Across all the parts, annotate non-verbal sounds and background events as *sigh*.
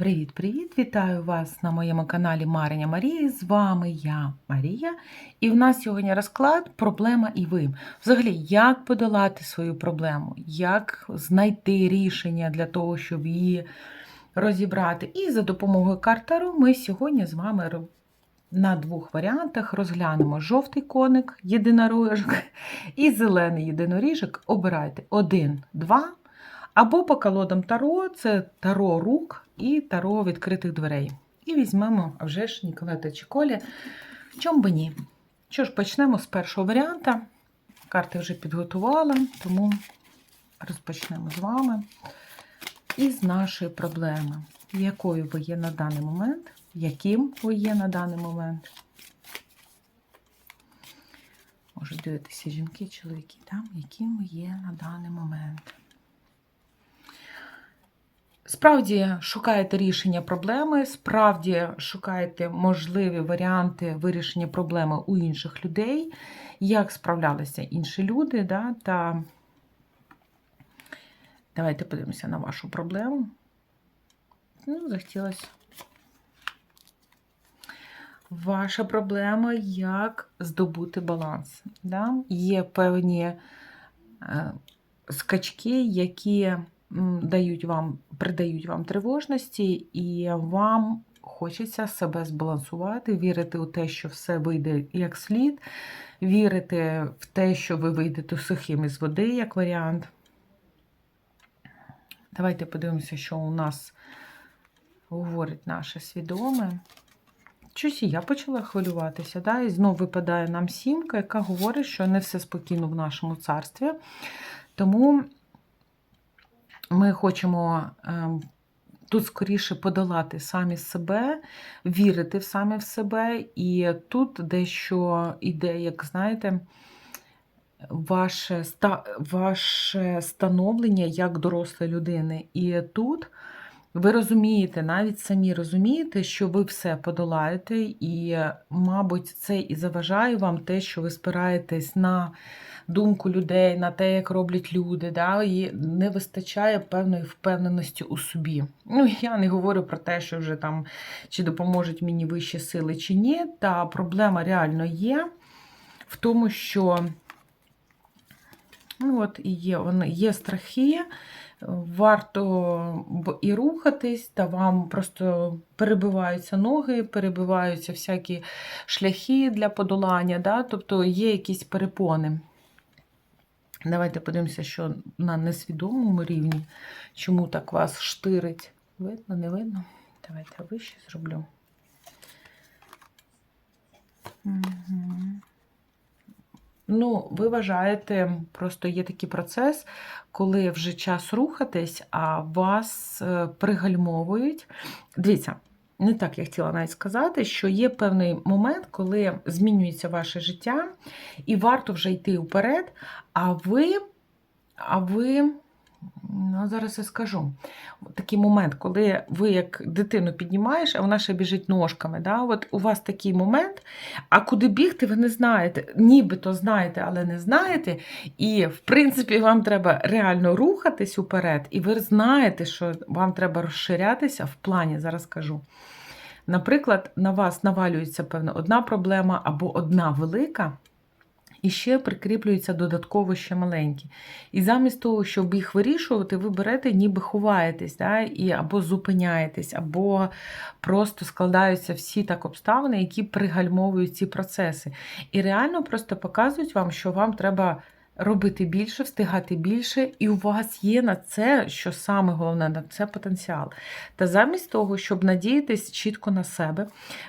Привіт-привіт! Вітаю вас на моєму каналі Мариня Марії. З вами я, Марія. І в нас сьогодні розклад Проблема і ви. Взагалі, як подолати свою проблему, як знайти рішення для того, щоб її розібрати. І за допомогою картеру ми сьогодні з вами на двох варіантах розглянемо жовтий коник, єдиноріжок *laughs* і зелений єдиноріжок. Обирайте один, два. Або по колодам Таро це Таро рук і Таро відкритих дверей. І візьмемо вже ж Ніколета Чіколі. Чом би ні? Що ж, почнемо з першого варіанта. Карти вже підготувала, тому розпочнемо з вами. І з нашої проблеми, якою ви є на даний момент, яким ви є на даний момент. Можуть дивитися жінки, чоловіки, там, яким ви є на даний момент. Справді шукаєте рішення проблеми, справді шукаєте можливі варіанти вирішення проблеми у інших людей, як справлялися інші люди. Да? Та давайте подивимося на вашу проблему. Ну, захотілося. Ваша проблема, як здобути баланс. Да? Є певні е, скачки, які дають вам, придають вам тривожності, і вам хочеться себе збалансувати, вірити у те, що все вийде як слід, вірити в те, що ви вийдете сухим із води, як варіант. Давайте подивимося, що у нас говорить наше свідоме. Щось і я почала хвилюватися, да? і знову випадає нам сімка, яка говорить, що не все спокійно в нашому царстві. Тому ми хочемо ем, тут скоріше подолати самі себе, вірити в саме в себе. І тут дещо іде, як знаєте, ваше, ваше становлення як дорослої людини. І тут ви розумієте, навіть самі розумієте, що ви все подолаєте, і, мабуть, це і заважає вам те, що ви спираєтесь на думку людей, на те, як роблять люди, да, і не вистачає певної впевненості у собі. Ну, я не говорю про те, що вже там чи допоможуть мені вищі сили, чи ні. Та проблема реально є в тому, що ну, от і є, є страхи, варто б- і рухатись, та вам просто перебиваються ноги, перебиваються всякі шляхи для подолання, да? тобто є якісь перепони. Давайте подивимося, що на несвідомому рівні, чому так вас штирить. Видно, не видно? Давайте я вище зроблю. Мгм. Ну, ви вважаєте, просто є такий процес, коли вже час рухатись, а вас е, пригальмовують. Дивіться, не так я хотіла навіть сказати, що є певний момент, коли змінюється ваше життя, і варто вже йти вперед, а ви, а ви, ну, зараз я скажу, такий момент, коли ви як дитину піднімаєш, а вона ще біжить ножками. Да? От у вас такий момент, а куди бігти, ви не знаєте. Нібито знаєте, але не знаєте. І, в принципі, вам треба реально рухатись уперед, і ви знаєте, що вам треба розширятися в плані, зараз кажу. Наприклад, на вас навалюється певна одна проблема або одна велика, і ще прикріплюються додатково ще маленькі. І замість того, щоб їх вирішувати, ви берете, ніби ховаєтесь, да? і або зупиняєтесь, або просто складаються всі так обставини, які пригальмовують ці процеси. І реально просто показують вам, що вам треба робити більше, встигати більше, і у вас є на це, що саме головне, на це потенціал. Та замість того, щоб надіятись чітко на себе,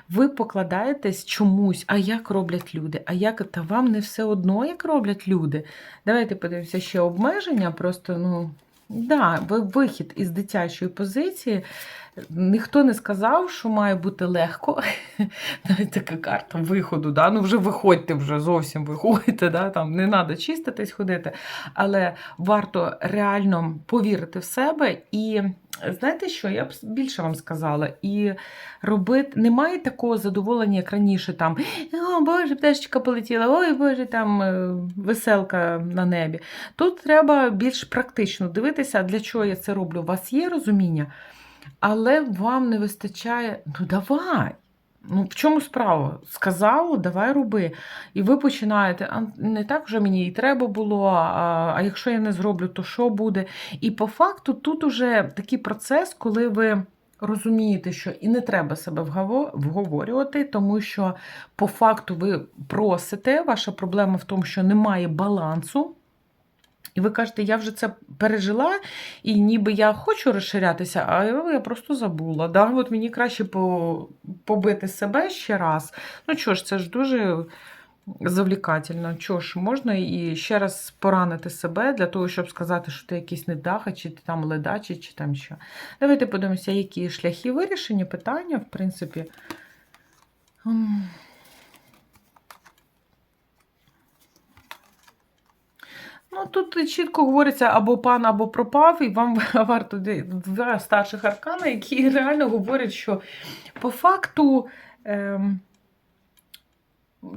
ви покладаєтесь чомусь, а як роблять люди, а як та вам не все одно, як роблять люди. Давайте подивимося ще обмеження, просто, ну. Да, вихід із дитячої позиції. Ніхто не сказав, що має бути легко. *laughs* Навіть така карта виходу. Да? Ну вже виходьте, вже зовсім виходьте, да? там не треба чиститись, ходити. Але варто реально повірити в себе і. Знаєте що, я б більше вам сказала, і робити немає такого задоволення, як раніше, там о Боже, пташечка полетіла, ой Боже, там е, веселка на небі. Тут треба більш практично дивитися, для чого я це роблю. У вас є розуміння? Але вам не вистачає. Ну, давай. Ну, в чому справа? Сказало, давай роби. І ви починаєте, а не так вже мені і треба було, а, а якщо я не зроблю, то що буде? І по факту тут уже такий процес, коли ви розумієте, що і не треба себе вговорювати, тому що по факту ви просите, ваша проблема в тому, що немає балансу. І ви кажете, я вже це пережила, і ніби я хочу розширятися, а я просто забула. Да? От мені краще по, побити себе ще раз. Ну що ж, це ж дуже завлікательно. Чого ж, можна і ще раз поранити себе для того, щоб сказати, що ти якийсь недаха, чи ти там ледачий, чи там що. Давайте подивимося, які шляхи вирішення питання, в принципі. Ну, тут чітко говориться або пан, або пропав, і вам *laughs* варто два старших аркана, які реально говорять, що по факту ем,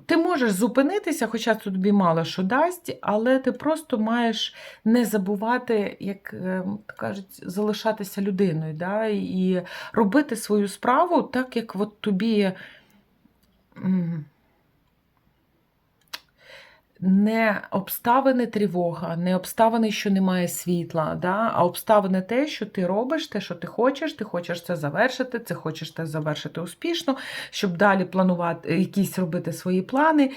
ти можеш зупинитися, хоча це тобі мало що дасть, але ти просто маєш не забувати, як ем, кажуть, залишатися людиною, да? і робити свою справу так, як от тобі. м, не обставини тривога, не обставини, що немає світла, да? а обставини те, що ти робиш, те, що ти хочеш, ти хочеш це завершити, це хочеш це завершити успішно, щоб далі планувати якісь робити свої плани.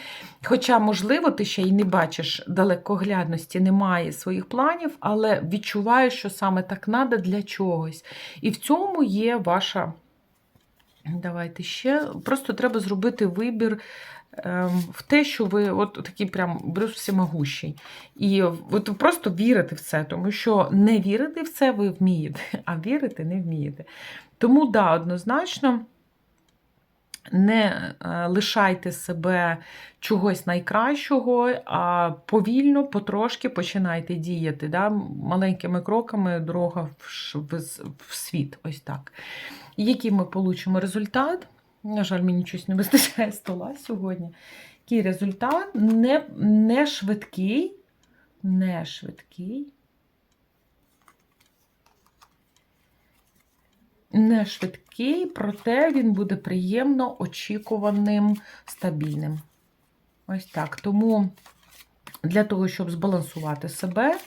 Хоча, можливо, ти ще й не бачиш далекоглядності, немає своїх планів, але відчуваєш, що саме так треба для чогось. І в цьому є ваша. Давайте ще. Просто треба зробити вибір в те, що ви от такий прям Брюс всемогущий. І от просто вірите в це, тому що не вірити в це ви вмієте, а вірити не вмієте. Тому, да, однозначно. Не е, лишайте себе чогось найкращого, а повільно, потрошки починайте діяти. Да? Маленькими кроками дорога в світ. Ось так. Який ми получимо результат? На жаль, мені щось не вистачає стола сьогодні. Який результат? Не, не швидкий, не швидкий. Не швидкий, проте він буде приємно очікуваним, стабільним. Ось так. Тому для того, щоб збалансувати себе,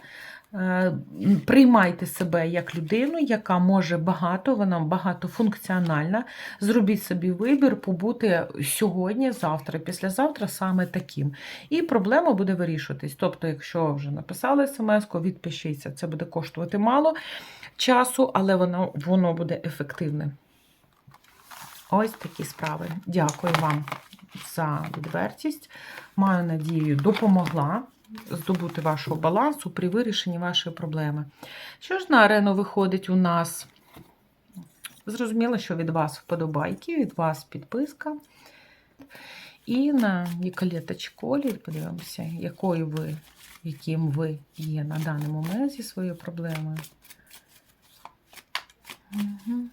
приймайте себе як людину, яка може багато, вона багатофункціональна. Зробіть собі вибір побути сьогодні, завтра, післязавтра саме таким. І проблема буде вирішуватись. Тобто, якщо вже написали смс-ку, відпишіться. Це буде коштувати мало часу, але воно, воно буде ефективне. Ось такі справи. Дякую вам за відвертість. Маю надію, допомогла здобути вашого балансу при вирішенні вашої проблеми. Що ж на арену виходить у нас? Зрозуміло, що від вас вподобайки, від вас підписка. І на Вікалета колір подивимося, якою ви, яким ви є на даний момент зі своєю проблемою. Мгм.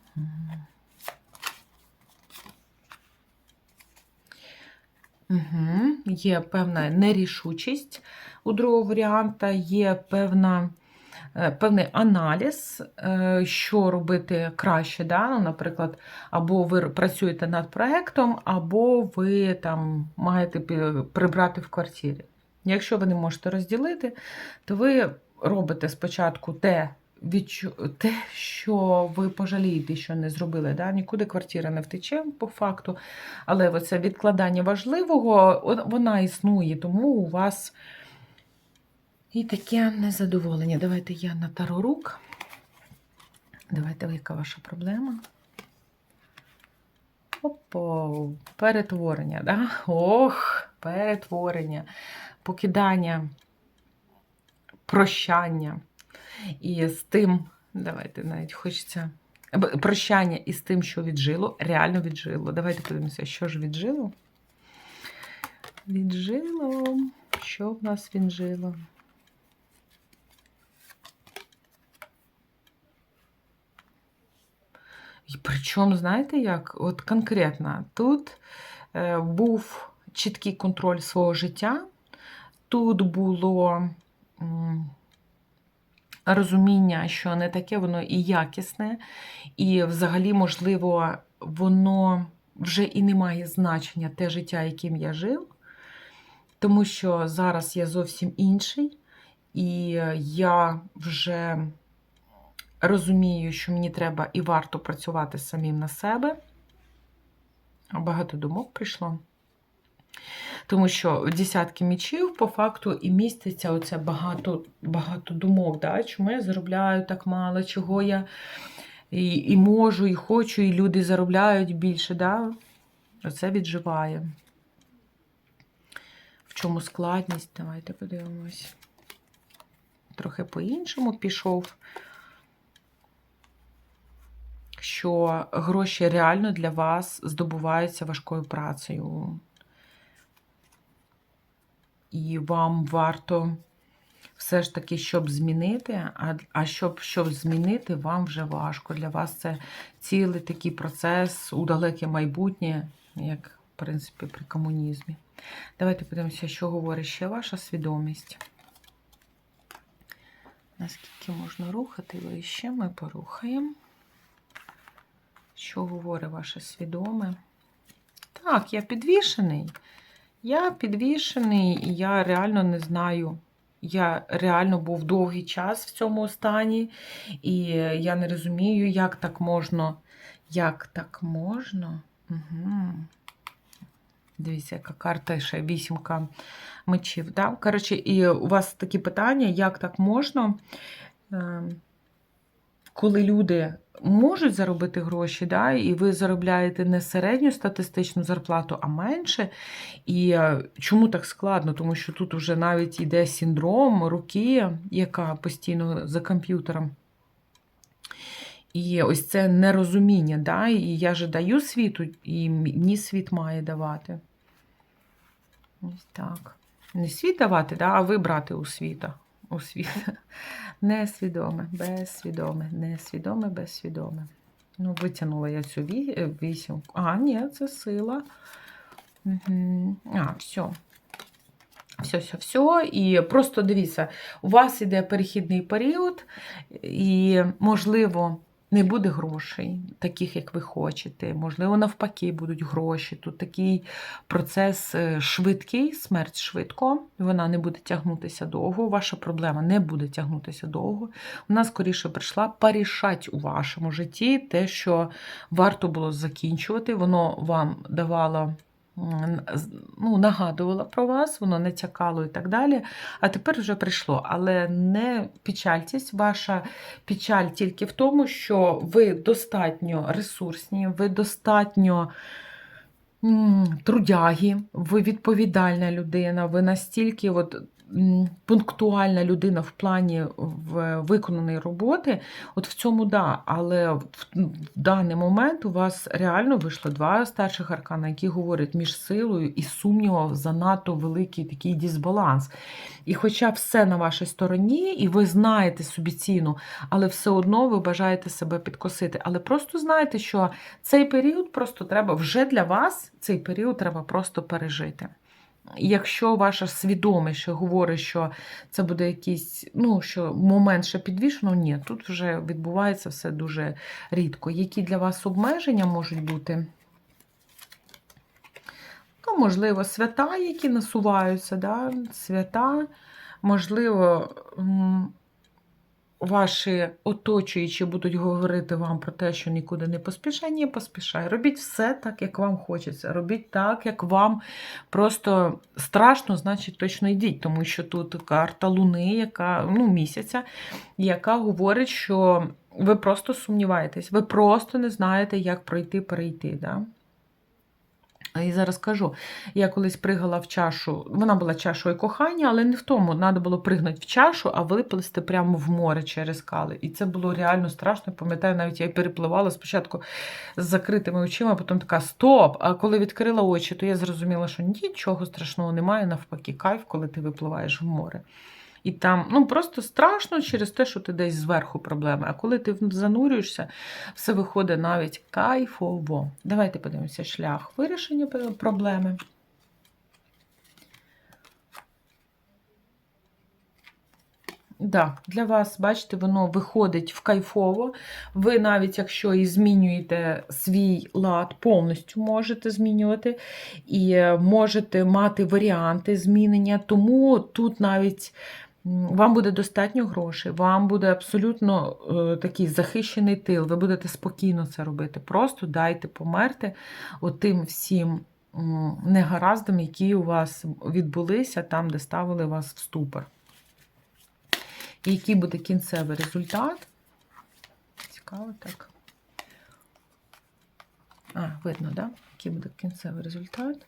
Угу. Є певна нерішучість у другого варіанта, є певна, е, певний аналіз, е, що робити краще. Да? Ну, наприклад, або ви працюєте над проєктом, або ви там маєте прибрати в квартирі. Якщо ви не можете розділити, то ви робите спочатку те, відчу... те, що ви пожалієте, що не зробили. Да? Нікуди квартира не втече по факту. Але оце відкладання важливого, вона існує, тому у вас і таке незадоволення. Давайте я на тару рук. Давайте, яка ваша проблема? Опо, перетворення, да? Ох, перетворення, покидання, прощання. І з тим, давайте навіть хочеться. Прощання із тим, що віджило, реально віджило. Давайте подивимося, що ж віджило. Віджило. Що в нас віджило? І причому, знаєте як? От конкретно, тут е, був чіткий контроль свого життя, тут було м, розуміння, що не таке воно і якісне, і взагалі, можливо, воно вже і не має значення те життя, яким я жив, тому що зараз я зовсім інший, і я вже розумію, що мені треба і варто працювати самим на себе. Багато думок прийшло. Тому що десятки мічів по факту і міститься оце багато багато думок. Да? Чому я заробляю так мало, чого я і, і можу, і хочу, і люди заробляють більше. Да? Оце відживає. В чому складність? Давайте подивимось. Трохи по-іншому пішов. Що гроші реально для вас здобуваються важкою працею. І вам варто все ж таки, щоб змінити, а, а щоб, щоб змінити, вам вже важко. Для вас це цілий такий процес у далеке майбутнє, як, в принципі, при комунізмі. Давайте подивимося, що говорить ще ваша свідомість. Наскільки можна рухати, ви ще ми порухаємо. Що говорить ваше свідоме? Так, я підвішений. Я підвішений, і я реально не знаю. Я реально був довгий час в цьому стані, і я не розумію, як так можна. Як так можна? Угу. Дивіться, яка карта ще вісімка мечів. Да? Коротше, і у вас такі питання, як так можна, ем, коли люди можуть заробити гроші, да, і ви заробляєте не середню статистичну зарплату, а менше. І е, чому так складно? Тому що тут вже навіть йде синдром руки, яка постійно за комп'ютером. І ось це нерозуміння, да? і я же даю світу, і мені світ має давати. Ось так. Не світ давати, да? а ви брати у світа. У світ. *laughs* Несвідоме, безсвідоме, несвідоме, безсвідоме. Ну, витягнула я цю вісімку. А, ні, це сила. А, все. Все, все, все. І просто дивіться, у вас іде перехідний період, і, можливо, не буде грошей, таких, як ви хочете. Можливо, навпаки, будуть гроші. Тут такий процес е, швидкий, смерть швидко, вона не буде тягнутися довго. Ваша проблема не буде тягнутися довго. Вона скоріше прийшла порішати у вашому житті те, що варто було закінчувати. Воно вам давало ну, нагадувала про вас, воно не тякало і так далі. А тепер вже прийшло. Але не печальтесь, ваша печаль тільки в тому, що ви достатньо ресурсні, ви достатньо трудягі, ви відповідальна людина, ви настільки от пунктуальна людина в плані в виконаної роботи, от в цьому да, але в, в даний момент у вас реально вийшло два старших аркана, які говорять між силою і сумнівом занадто великий такий дисбаланс. І хоча все на вашій стороні, і ви знаєте собі ціну, але все одно ви бажаєте себе підкосити. Але просто знайте, що цей період просто треба вже для вас цей період треба просто пережити. Якщо ваша свідомість говорить, що це буде якийсь ну, що момент ще підвішено, ні, тут вже відбувається все дуже рідко. Які для вас обмеження можуть бути? Ну, Можливо, свята, які насуваються, да? свята, можливо, ваші оточуючі будуть говорити вам про те, що нікуди не поспішай, ні, поспішай. Робіть все так, як вам хочеться. Робіть так, як вам просто страшно, значить, точно йдіть. Тому що тут карта Луни, яка, ну, місяця, яка говорить, що ви просто сумніваєтесь, ви просто не знаєте, як пройти, перейти. Да? І зараз кажу, я колись пригала в чашу, вона була чашою кохання, але не в тому. Треба було пригнути в чашу, а виплисти прямо в море через скали. І це було реально страшно. Пам'ятаю, навіть я перепливала спочатку з закритими очима, а потім така стоп! А коли відкрила очі, то я зрозуміла, що нічого страшного немає, навпаки, кайф, коли ти випливаєш в море. І там ну, просто страшно через те, що ти десь зверху проблеми. А коли ти занурюєшся, все виходить навіть кайфово. Давайте подивимося шлях вирішення проблеми. Да, для вас, бачите, воно виходить в кайфово. Ви навіть якщо і змінюєте свій лад, повністю можете змінювати, і е, можете мати варіанти змінення. Тому тут навіть вам буде достатньо грошей, вам буде абсолютно е, такий захищений тил, ви будете спокійно це робити. Просто дайте померти отим всім негараздам, які у вас відбулися там, де ставили вас в ступор. І який буде кінцевий результат? Цікаво так. А, видно, да? Який буде кінцевий результат?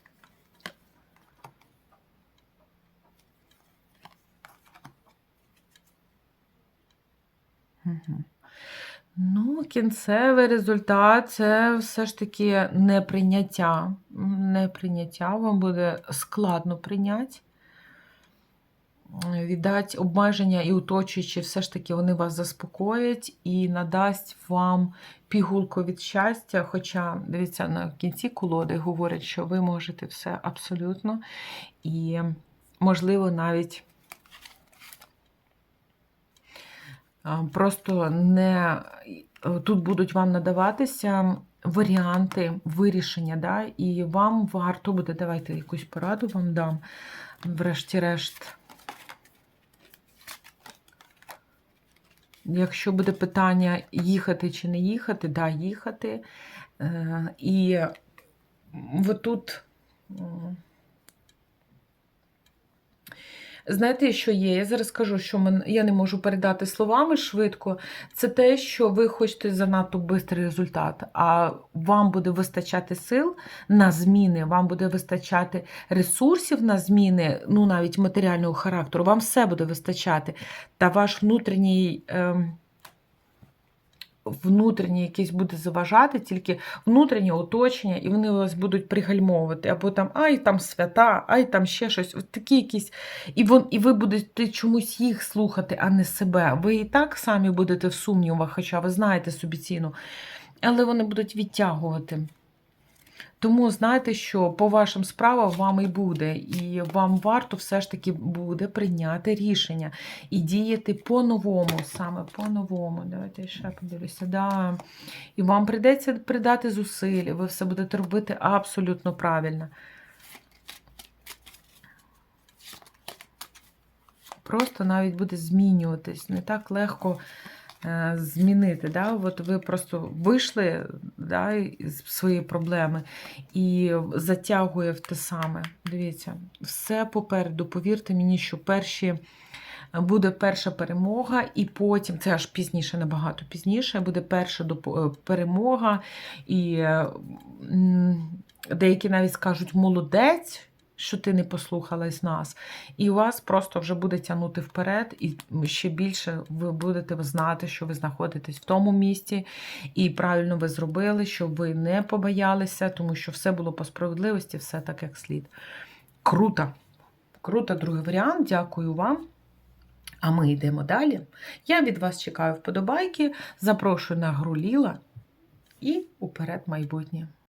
Ну, кінцевий результат це все ж таки неприйняття. Неприйняття вам буде складно прийняти. Віддать обмеження і оточуючі, все ж таки вони вас заспокоять і надасть вам пігулку від щастя. Хоча, дивіться, на кінці колоди говорять, що ви можете все абсолютно. І, можливо, навіть а, просто не тут будуть вам надаватися варіанти вирішення, да? і вам варто буде, давайте якусь пораду вам дам, врешті-решт. Якщо буде питання їхати чи не їхати, да, їхати. Е, І от тут, м, знаєте, що є? Я зараз скажу, що я не можу передати словами швидко. Це те, що ви хочете занадто швидкий результат, а вам буде вистачати сил на зміни, вам буде вистачати ресурсів на зміни, ну навіть матеріального характеру, вам все буде вистачати. Та ваш внутрішній. ем, Внутрішнє якесь буде заважати, тільки внутрішнє оточення, і вони вас будуть пригальмовувати. Або там ай там свята, ай там ще щось. От такі якісь. І вон, і ви будете чомусь їх слухати, а не себе. Ви і так самі будете в сумнівах, хоча ви знаєте собі ціну. Але вони будуть відтягувати. Тому знаєте, що по вашим справам вам і буде, і вам варто все ж таки буде прийняти рішення і діяти по-новому, саме по-новому. Давайте ще подивлюся. Да. І вам прийдеться придати зусиль, ви все будете робити абсолютно правильно. Просто навіть буде змінюватись. Не так легко змінити. Да? От ви просто вийшли да, з своєї проблеми і затягує в те саме. Дивіться, все попереду. Повірте мені, що перші. Буде перша перемога, і потім, це аж пізніше, набагато пізніше, буде перша е, перемога, і е, деякі навіть скажуть молодець, що ти не послухалась нас. І вас просто вже буде тягнути вперед, і ще більше ви будете знати, що ви знаходитесь в тому місці, і правильно ви зробили, щоб ви не побоялися, тому що все було по справедливості, все так, як слід. Круто! Круто, другий варіант. Дякую вам. А ми йдемо далі. Я від вас чекаю вподобайки, запрошую на гру Ліла і уперед майбутнє.